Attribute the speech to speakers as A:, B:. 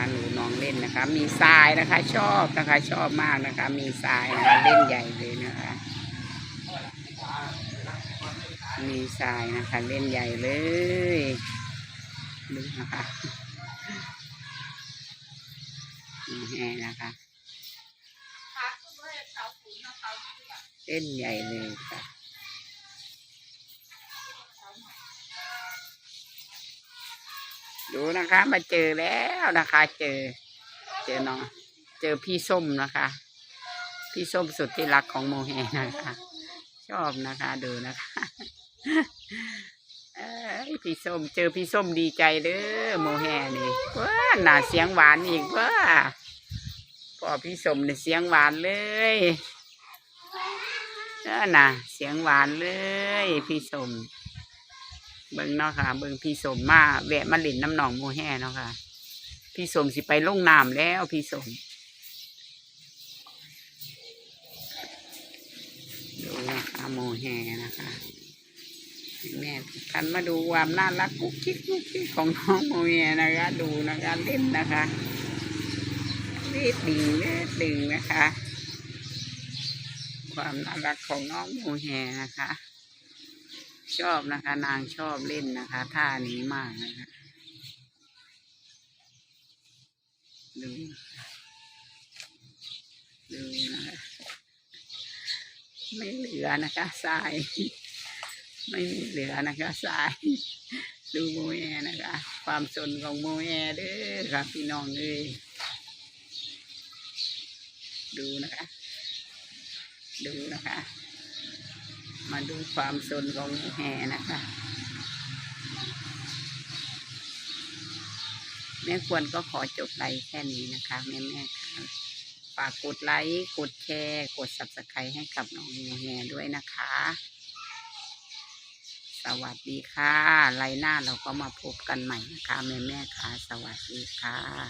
A: นะคะหนูน้องเล่นนะคะ มีทรายนะคะ ชอบนะคะ ชอบมากนะคะ มีทรายนะคะเล่นใหญ่เลยนะคะ มีทรายนะคะ เล่นใหญ่เลยดูนะคะนี่แห่นะคะ เล่นใหญ่เลยค่ะ ดูนะคะ มาเจอแล้วนะคะ เจอ เจอน้องเจอพี่ส้มนะคะ พี่ส้มสุดที่รักของโมเฮนะคะ ชอบนะคะ ดูนะคะพี่ส้มเจอพี่ส้มดีใจเด้อโมแฮนี่ว้าหน่าเสียงหวานอีกว้าพอพี่ส้มเนี่ยเสียงหวานเลยเออน่ะเสียงหวานเลย พี่ส้ม เบิ่งเนาะค่ะ เบิ่งพี่สมมาแวะมาเล่นน้ำหนองโมแห่เนาะค่ะ พี่สมสิไปลงน้ำแล้วพี่สมดูนะคะโมแห่นะคะแม่ท่านมาดูความน่ารักกุ๊กกิ๊กกุ๊กกิ๊กของน้องโมแห่นะคะ ดูนะคะเล่นนะคะเล่นดึงเล่นดึงนะคะ ความน่ารักของน้องโมแห่นะคะ ชอบนะคะ นางชอบเล่นนะคะท่านี้มากนะคะดูดูนะคะไม่เหลือนะคะทราย ไม่มีเหลือนะคะทราย ดูโมแอนะคะ ความสนของโมแอเด้อครับพี่น้องเอ้ยดูนะคะ ดูนะคะ มาดูความสนของแห่นะคะ แม่ควรก็ขอจบไลค์แค่นี้นะคะ แม่แม่ๆค่ะฝากกดไลค์กดแชร์ กด subscribe ให้กับน้องแห่ด้วยนะคะ สวัสดีค่ะไลน์หน้าเราก็มาพบกันใหม่นะคะ แม่แม่ๆค่ะ สวัสดีค่ะ